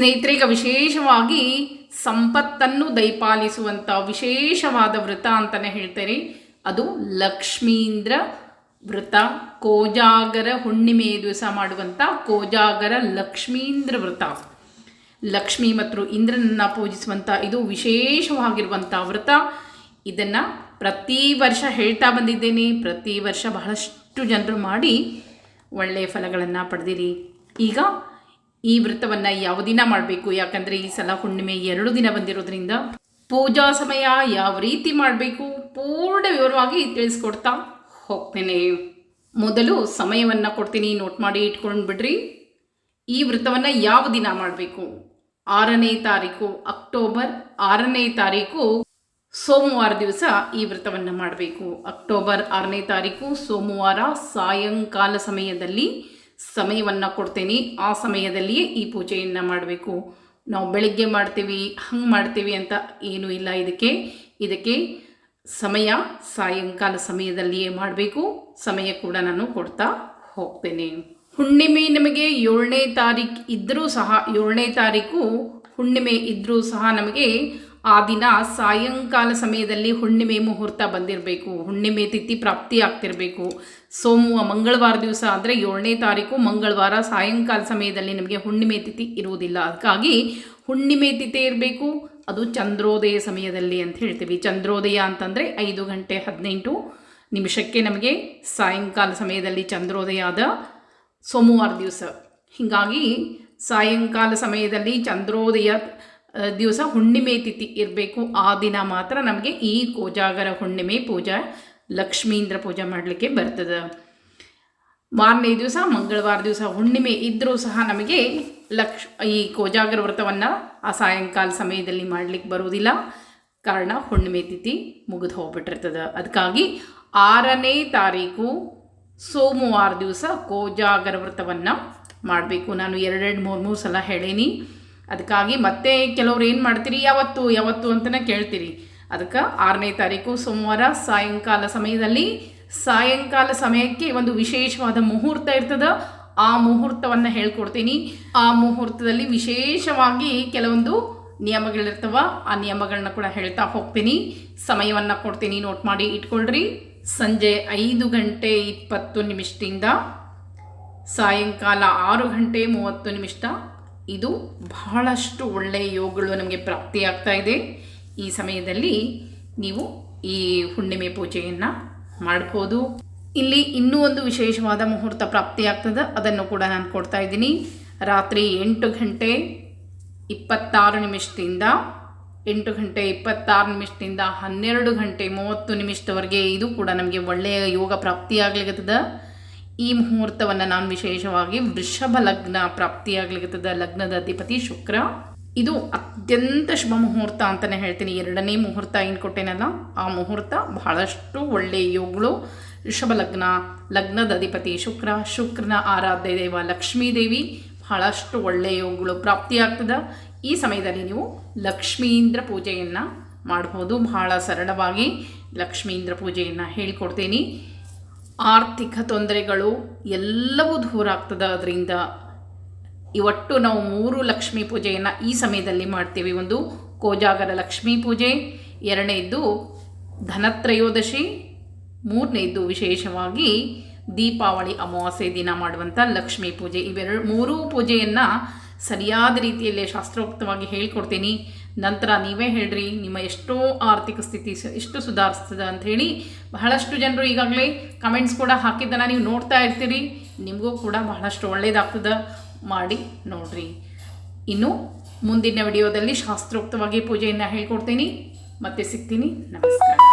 ಸ್ನೇಹಿತರಿಗೆ ವಿಶೇಷವಾಗಿ ಸಂಪತ್ತನ್ನು ದಯಪಾಲಿಸುವಂಥ ವಿಶೇಷವಾದ ವ್ರತ ಅಂತಲೇ ಹೇಳ್ತಾರೆ ಅದು ಲಕ್ಷ್ಮೀಂದ್ರ ವ್ರತ. ಕೋಜಾಗರ ಹುಣ್ಣಿಮೆ ದಿವಸ ಮಾಡುವಂಥ ಕೋಜಾಗರ ಲಕ್ಷ್ಮೀಂದ್ರ ವ್ರತ. ಲಕ್ಷ್ಮೀ ಮತ್ತು ಇಂದ್ರನನ್ನು ಪೂಜಿಸುವಂಥ ಇದು ವಿಶೇಷವಾಗಿರುವಂಥ ವ್ರತ. ಇದನ್ನು ಪ್ರತಿ ವರ್ಷ ಹೇಳ್ತಾ ಬಂದಿದ್ದೇನೆ. ಪ್ರತಿ ವರ್ಷ ಬಹಳಷ್ಟು ಜನರು ಮಾಡಿ ಒಳ್ಳೆಯ ಫಲಗಳನ್ನು ಪಡೆದಿರಿ. ಈಗ ಈ ವ್ರತವನ್ನು ಯಾವ ದಿನ ಮಾಡಬೇಕು? ಯಾಕಂದರೆ ಈ ಸಲ ಹುಣ್ಣಿಮೆ ಎರಡು ದಿನ ಬಂದಿರೋದ್ರಿಂದ ಪೂಜಾ ಸಮಯ ಯಾವ ರೀತಿ ಮಾಡಬೇಕು? ಪೂರ್ಣ ವಿವರವಾಗಿ ತಿಳಿಸ್ಕೊಡ್ತಾ ಹೋಗ್ತೇನೆ. ಮೊದಲು ಸಮಯವನ್ನು ಕೊಡ್ತೀನಿ ನೋಟ್ ಮಾಡಿ ಇಟ್ಕೊಂಡು ಬಿಡ್ರಿ. ಈ ವ್ರತವನ್ನು ಯಾವ ದಿನ ಮಾಡಬೇಕು? ಆರನೇ ತಾರೀಕು ಅಕ್ಟೋಬರ್ ಆರನೇ ತಾರೀಕು ಸೋಮವಾರ ದಿವಸ ಈ ವ್ರತವನ್ನು ಮಾಡಬೇಕು. ಅಕ್ಟೋಬರ್ ಆರನೇ ತಾರೀಕು ಸೋಮವಾರ ಸಾಯಂಕಾಲ ಸಮಯದಲ್ಲಿ ಸಮಯವನ್ನು ಕೊಡ್ತೀನಿ. ಆ ಸಮಯದಲ್ಲಿಯೇ ಈ ಪೂಜೆಯನ್ನು ಮಾಡಬೇಕು. ನಾವು ಬೆಳಿಗ್ಗೆ ಮಾಡ್ತೀವಿ, ಹಂಗೆ ಮಾಡ್ತೀವಿ ಅಂತ ಏನೂ ಇಲ್ಲ ಇದಕ್ಕೆ. ಇದಕ್ಕೆ ಸಮಯ, ಸಾಯಂಕಾಲ ಸಮಯದಲ್ಲಿಯೇ ಮಾಡಬೇಕು. ಸಮಯ ಕೂಡ ನಾನು ಕೊಡ್ತಾ ಹೋಗ್ತೇನೆ. ಹುಣ್ಣಿಮೆ ನಮಗೆ ಏಳನೇ ತಾರೀಕು ಇದ್ದರೂ ಸಹ, ಏಳನೇ ತಾರೀಕು ಹುಣ್ಣಿಮೆ ಇದ್ದರೂ ಸಹ ನಮಗೆ ಆ ದಿನ ಸಾಯಂಕಾಲ ಸಮಯದಲ್ಲಿ ಹುಣ್ಣಿಮೆ ಮುಹೂರ್ತ ಬಂದಿರಬೇಕು. ಹುಣ್ಣಿಮೆ ತಿಥಿ ಪ್ರಾಪ್ತಿ ಆಗ್ತಿರಬೇಕು. ಸೋಮವಾರ ಮಂಗಳವಾರ ದಿವಸ ಅಂದರೆ ಏಳನೇ ತಾರೀಕು, ಮಂಗಳವಾರ ಸಾಯಂಕಾಲ ಸಮಯದಲ್ಲಿ ನಿಮಗೆ ಹುಣ್ಣಿಮೆ ತಿಥಿ ಇರುವುದಿಲ್ಲ. ಅದಕ್ಕಾಗಿ ಹುಣ್ಣಿಮೆ ತಿಥಿ ಇರಬೇಕು. ಅದು ಚಂದ್ರೋದಯ ಸಮಯದಲ್ಲಿ ಅಂತ ಹೇಳ್ತೀವಿ. ಚಂದ್ರೋದಯ ಅಂತಂದರೆ ಐದು ಗಂಟೆ ಹದಿನೆಂಟು ನಿಮಿಷಕ್ಕೆ ನಮಗೆ ಸಾಯಂಕಾಲ ಸಮಯದಲ್ಲಿ ಚಂದ್ರೋದಯ ಆದ ಸೋಮವಾರ ದಿವಸ. ಹೀಗಾಗಿ ಸಾಯಂಕಾಲ ಸಮಯದಲ್ಲಿ ಚಂದ್ರೋದಯ ದಿವಸ ಹುಣ್ಣಿಮೆ ತಿಥಿ ಇರಬೇಕು. ಆ ದಿನ ಮಾತ್ರ ನಮಗೆ ಈ ಕೋಜಾಗರ ಹುಣ್ಣಿಮೆ ಪೂಜಾ, ಲಕ್ಷ್ಮೀಂದ್ರ ಪೂಜೆ ಮಾಡಲಿಕ್ಕೆ ಬರ್ತದೆ. ಮಾರನೇ ದಿವಸ, ಮಂಗಳವಾರ ದಿವಸ ಹುಣ್ಣಿಮೆ ಇದ್ದರೂ ಸಹ ನಮಗೆ ಲಕ್ಷ, ಈ ಕೋಜಾಗರ ವ್ರತವನ್ನು ಆ ಸಾಯಂಕಾಲ ಸಮಯದಲ್ಲಿ ಮಾಡಲಿಕ್ಕೆ ಬರುವುದಿಲ್ಲ. ಕಾರಣ ಹುಣ್ಣಿಮೆ ತಿಥಿ ಮುಗಿದು ಹೋಗ್ಬಿಟ್ಟಿರ್ತದೆ. ಅದಕ್ಕಾಗಿ ಆರನೇ ತಾರೀಕು ಸೋಮವಾರ ದಿವಸ ಕೋಜಾಗರ ವ್ರತವನ್ನು ಮಾಡಬೇಕು. ನಾನು ಎರಡೆರಡು ಮೂರು ಮೂರು ಸಲ ಹೇಳೀನಿ. ಅದಕ್ಕಾಗಿ ಮತ್ತೆ ಕೆಲವ್ರು ಏನು ಮಾಡ್ತೀರಿ? ಯಾವತ್ತು ಯಾವತ್ತು ಅಂತಲೇ ಕೇಳ್ತೀರಿ. ಅದಕ್ಕೆ ಆರನೇ ತಾರೀಕು ಸೋಮವಾರ ಸಾಯಂಕಾಲ ಸಮಯದಲ್ಲಿ, ಸಾಯಂಕಾಲ ಸಮಯಕ್ಕೆ ಒಂದು ವಿಶೇಷವಾದ ಮುಹೂರ್ತ ಇರ್ತದೆ. ಆ ಮುಹೂರ್ತವನ್ನು ಹೇಳ್ಕೊಡ್ತೀನಿ. ಆ ಮುಹೂರ್ತದಲ್ಲಿ ವಿಶೇಷವಾಗಿ ಕೆಲವೊಂದು ನಿಯಮಗಳಿರ್ತವ, ಆ ನಿಯಮಗಳನ್ನ ಕೂಡ ಹೇಳ್ತಾ ಹೋಗ್ತೀನಿ. ಸಮಯವನ್ನು ಕೊಡ್ತೀನಿ, ನೋಟ್ ಮಾಡಿ ಇಟ್ಕೊಳ್ರಿ. ಸಂಜೆ ಐದು ಗಂಟೆ ಇಪ್ಪತ್ತು ನಿಮಿಷದಿಂದ ಸಾಯಂಕಾಲ ಆರು ಗಂಟೆ ಮೂವತ್ತು ನಿಮಿಷ ಇದು ಬಹಳಷ್ಟು ಒಳ್ಳೆಯ ಯೋಗಗಳು ನಮಗೆ ಪ್ರಾಪ್ತಿಯಾಗ್ತಾ ಇದೆ. ಈ ಸಮಯದಲ್ಲಿ ನೀವು ಈ ಹುಣ್ಣಿಮೆ ಪೂಜೆಯನ್ನು ಮಾಡ್ಬೋದು. ಇಲ್ಲಿ ಇನ್ನೂ ಒಂದು ವಿಶೇಷವಾದ ಮುಹೂರ್ತ ಪ್ರಾಪ್ತಿಯಾಗ್ತದೆ ಅದನ್ನು ಕೂಡ ನಾನು ಕೊಡ್ತಾ ಇದ್ದೀನಿ. ರಾತ್ರಿ ಎಂಟು ಗಂಟೆ ಇಪ್ಪತ್ತಾರು ನಿಮಿಷದಿಂದ ಎಂಟು ಗಂಟೆ ಇಪ್ಪತ್ತಾರು ನಿಮಿಷದಿಂದ ಹನ್ನೆರಡು ಗಂಟೆ ಮೂವತ್ತು ನಿಮಿಷದವರೆಗೆ ಇದು ಕೂಡ ನಮಗೆ ಒಳ್ಳೆಯ ಯೋಗ ಪ್ರಾಪ್ತಿಯಾಗ್ಲಿಕ್ಕತ್ತದ ಈ ಮುಹೂರ್ತವನ್ನು ನಾನು ವಿಶೇಷವಾಗಿ ವೃಷಭ ಲಗ್ನ ಪ್ರಾಪ್ತಿಯಾಗ್ಲಿಕ್ಕದ ಲಗ್ನದ ಅಧಿಪತಿ ಶುಕ್ರ. ಇದು ಅತ್ಯಂತ ಶುಭ ಮುಹೂರ್ತ ಅಂತಲೇ ಹೇಳ್ತೀನಿ. ಎರಡನೇ ಮುಹೂರ್ತ ಏನು ಕೊಟ್ಟೇನಲ್ಲ, ಆ ಮುಹೂರ್ತ ಬಹಳಷ್ಟು ಒಳ್ಳೆಯ ಯೋಗಗಳು ಋಷಭ ಲಗ್ನ, ಲಗ್ನದ ಅಧಿಪತಿ ಶುಕ್ರ. ಶುಕ್ರನ ಆರಾಧ್ಯ ದೇವ ಲಕ್ಷ್ಮೀ ದೇವಿ ಬಹಳಷ್ಟು ಒಳ್ಳೆಯ ಯೋಗಗಳು ಪ್ರಾಪ್ತಿಯಾಗ್ತದೆ. ಈ ಸಮಯದಲ್ಲಿ ನೀವು ಲಕ್ಷ್ಮೀಂದ್ರ ಪೂಜೆಯನ್ನು ಮಾಡ್ಬೋದು. ಬಹಳ ಸರಳವಾಗಿ ಲಕ್ಷ್ಮೀಂದ್ರ ಪೂಜೆಯನ್ನು ಹೇಳ್ಕೊಡ್ತೀನಿ. ಆರ್ಥಿಕ ತೊಂದರೆಗಳು ಎಲ್ಲವೂ ದೂರ ಆಗ್ತದೆ. ಅದರಿಂದ ಇವತ್ತು ನಾವು ಮೂರು ಲಕ್ಷ್ಮೀ ಪೂಜೆಯನ್ನು ಈ ಸಮಯದಲ್ಲಿ ಮಾಡ್ತೀವಿ. ಒಂದು ಕೋಜಾಗರ ಲಕ್ಷ್ಮೀ ಪೂಜೆ, ಎರಡನೇದ್ದು ಧನತ್ರಯೋದಶಿ, ಮೂರನೇದ್ದು ವಿಶೇಷವಾಗಿ ದೀಪಾವಳಿ ಅಮಾವಾಸ್ಯೆ ದಿನ ಮಾಡುವಂಥ ಲಕ್ಷ್ಮೀ ಪೂಜೆ. ಇವೆರಡು ಮೂರೂ ಪೂಜೆಯನ್ನು ಸರಿಯಾದ ರೀತಿಯಲ್ಲಿ ಶಾಸ್ತ್ರೋಕ್ತವಾಗಿ ಹೇಳ್ಕೊಡ್ತೀನಿ. ನಂತರ ನೀವೇ ಹೇಳ್ರಿ, ನಿಮ್ಮ ಎಷ್ಟೋ ಆರ್ಥಿಕ ಸ್ಥಿತಿ ಎಷ್ಟು ಸುಧಾರಿಸ್ತದೆ ಅಂಥೇಳಿ ಬಹಳಷ್ಟು ಜನರು ಈಗಾಗಲೇ ಕಮೆಂಟ್ಸ್ ಕೂಡ ಹಾಕಿದ್ದನ್ನು ನೀವು ನೋಡ್ತಾ ಇರ್ತೀರಿ. ನಿಮಗೂ ಕೂಡ ಬಹಳಷ್ಟು ಒಳ್ಳೆಯದಾಗ್ತದೆ ಮಾಡಿ ನೋಡ್ರಿ. ಇನ್ನು ಮುಂದಿನ ವಿಡಿಯೋದಲ್ಲಿ ಶಾಸ್ತ್ರೋಕ್ತವಾಗಿ ಪೂಜೆಯನ್ನು ಹೇಳ್ಕೊಡ್ತೀನಿ. ಮತ್ತೆ ಸಿಗ್ತೀನಿ. ನಮಸ್ಕಾರ.